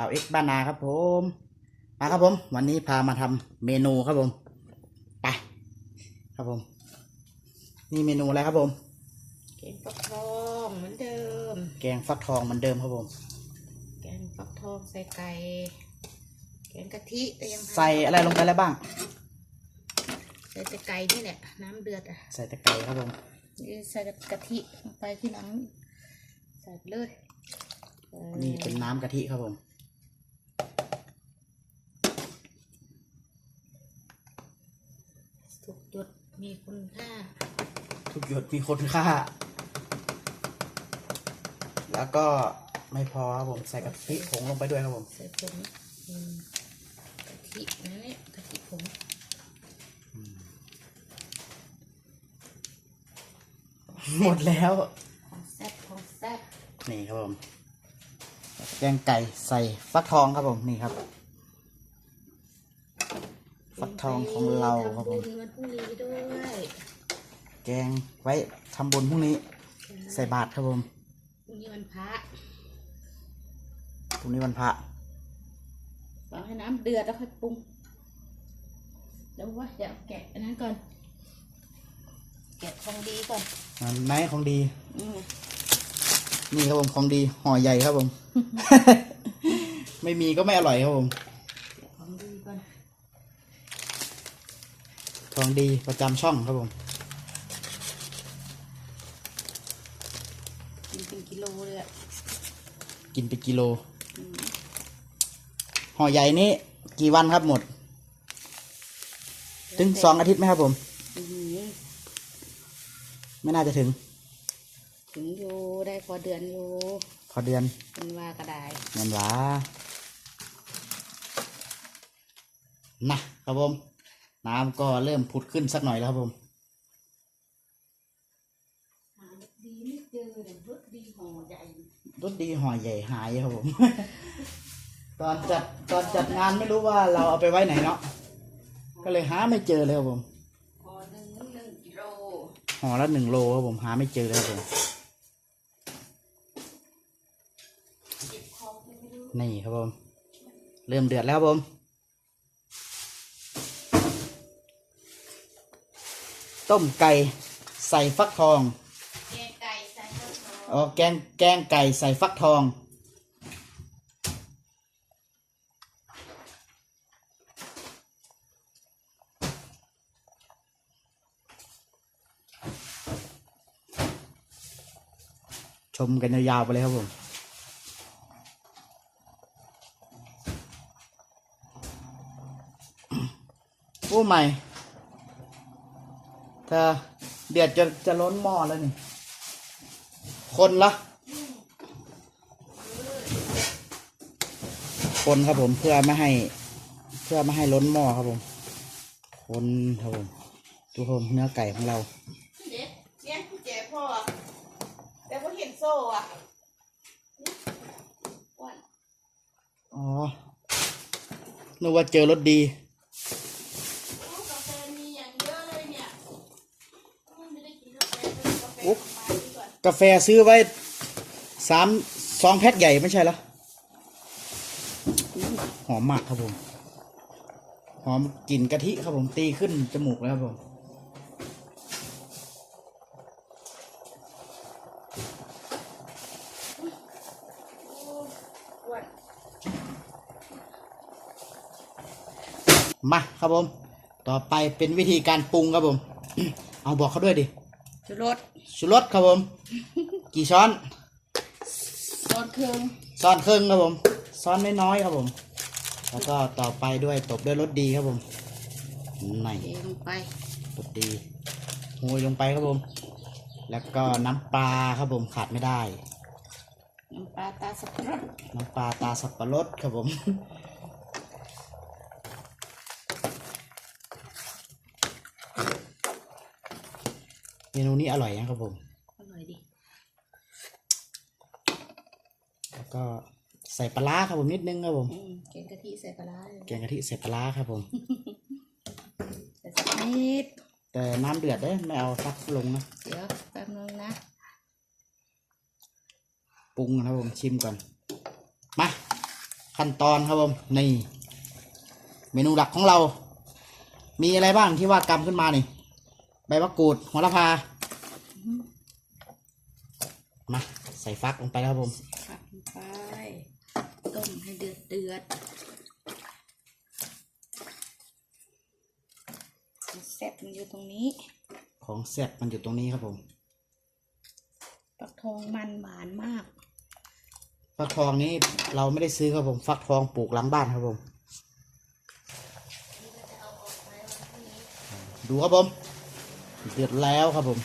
บ่าวเอ็กบ้านนาครับผม มาครับผม วันนี้พามาทำเมนูครับผม ไป ครับผม นี่เมนูอะไรครับผม แกงฟักทองเหมือนเดิม แกงฟักทองเหมือนเดิมครับผม แกงฟักทองใส่ไก่ แกงกะทิก็ยังทำใส่อะไรลงไปแล้วบ้าง ใส่แต่ไก่นี่แหละ น้ำเดือดอะ ใส่ตะไคร้ครับผมนี่ใส่กะทิลงไปที่หลังใส่ไปเลยออนี่เป็นน้ำกะทิครับผม ทุกจุดมีคุณค่า ทุกหยดมีคุณค่า แล้วก็ไม่พอครับผมใส่กะทิผงลงไปด้วยครับผม ใส่ผงอืมกะทินะเนี่ยกะทิผงหมดแล้ว ของแซ่บของแซ่บนี่ครับผม แกงไก่ใส่ฟักทองครับผม นี่ครับ ฟักทองของเราครับผม ทำญวันพรุ่งนี้ด้วยแกงไว้ทำบุญพรุ่งนี้ ใส่บาตรครับผมพรุ่งนี้วันพระพรุ่งนี้วันพระรอให้น้ำเดือดแล้วค่อยปรุงเดี๋ยวว่าเดี๋ยวแกะอันนั้นก่อน แกะของดีก่อนอไหนของดี อืมนี่ครับผมของดีห่อใหญ่ครับผม ไม่มีก็ไม่อร่อยครับผม แกะของดีก่อน ของดีประจำช่องครับผมกินเป็นกิโลเลยอะกินไปกิโลห่อใหญ่นี้กี่วันครับหมด ถึงสองอาทิตย์ไหมครับผม อื้อหือไม่น่าจะถึง ถึงอยู่ได้พอเดือนอยู่พอเดือนเป็นว่าก็ได้เงินหวานะครับผม น้ำก็เริ่มผุดขึ้นสักหน่อยแล้วครับผมหาดีไม่เจอเลยรสดีห่อใหญ่รถดีห่อใหญ่หายครับผม ตอนจัดตอนจัดงานไม่รู้ว่าเราเอาไปไว้ไหนเนาะก็เลยหาไม่เจอเลยครับผมห่อหนึ่งหนึ่งกิโลห่อละหนึ่งโลครับผมหาไม่เจอเลยครับผมเก็บของไปไม่รู้นี่ครับผม เริ่มเดือดแล้วครับผม ต้มไก่ใส่ฟักทอง แกงไก่ใส่ข้าวทองอ๋อ แกง แกงไก่ใส่ฟักทอง ชมกันยาวๆไปเลยครับผม โอ้ใหม่ เธอเดือดจะจะล้นหม้อแล้วนี่ คนละ คนครับผมเพื่อไม่ให้ เพื่อไม่ให้ล้นหม้อครับผม คนครับผมดูครับผมเนื้อไก่ของเราเด็ดเนี่ยเจ๊พ่อแต่พอเห็นโซ่อะอ้วนอ๋อนึกว่าเจอรถดี โอ้กาแฟมีอย่างเยอะเลยเนี่ยโอ้ไม่ได้กินกาแฟเลยกาแฟ อุ๊บ มาดี กาแฟซื้อไว้สามซองแพ็คใหญ่ไม่ใช่เหรอหอมมากครับผม หอมกลิ่นกะทิครับผมตีขึ้นจมูกแล้วครับผมมาครับผม ต่อไปเป็นวิธีการปรุงครับผม เอาบอกเขาด้วยดิ ชูรสชูรสครับผม กี่ช้อนตอนเครื่องซ้อนครึ่งครับผมซ้อนน้อยๆครับผม แล้วก็ต่อไปด้วยตบด้วยรสดีครับผมนี่เทลงไปรสดีโรยลงไปครับผม แล้วก็น้ำปลาครับผมขาดไม่ได้ น้ำปลาตาสับปะรดน้ำปลาตาสับปะรดครับผม มนูนี้อร่อยนะครับผม อร่อยดี แล้วก็ใส่ปลาร้าครับผมนิดนึงครับผมอืมแกงกะทิใส่ปลาร้าเลยแกงกะทิใส่ปลาร้าครับผมใส่สักนิด แต่น้ำเดือดเด้ไม่เอาซักลงนะ เดี๋ยวแป๊บนึงนะ ปรุงนะครับผมชิมก่อน มา ขั้นตอนครับผมนี่เมนูหลักของเรา มีอะไรบ้างที่ว่ากำขึ้นมานี่ ใบมะกรูดหัวละพา มา ใส่ฟักลงไปแล้วครับผมผัดลงไปต้มให้เดือดเดือดแซ่บมันอยู่ตรงนี้ของแซ่บมันอยู่ตรงนี้ครับผมปักทองมันหวานมากฟักทองนี้เราไม่ได้ซื้อครับผม ฟักทองปลูกหลังบ้านครับผม ดูครับผม เดือดแล้วครับผม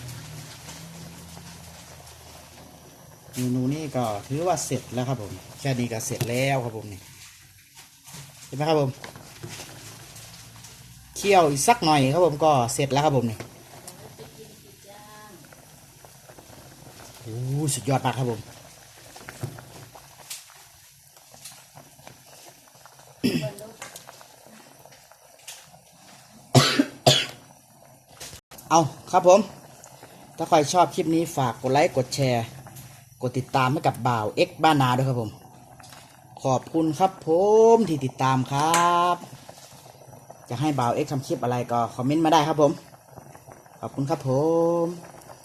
เมนูนี้ก็ถือว่าเสร็จแล้วครับผมแค่นี้ก็เสร็จแล้วครับผมนี่เห็นไหมครับผมเคี่ยวอีกสักหน่อยครับผมก็เสร็จแล้วครับผมนี่โอ้สุดยอดมากครับผม เอาครับผม ถ้าใครชอบคลิปนี้ฝากกดไลค์กดแชร์ กดติดตามให้กับบ่าวเอ็กบ้านนาด้วยครับผม ขอบคุณครับผมที่ติดตามครับ จะให้บ่าวเอ็กทำคลิปอะไรก็คอมเมนต์มาได้ครับผม ขอบคุณครับผม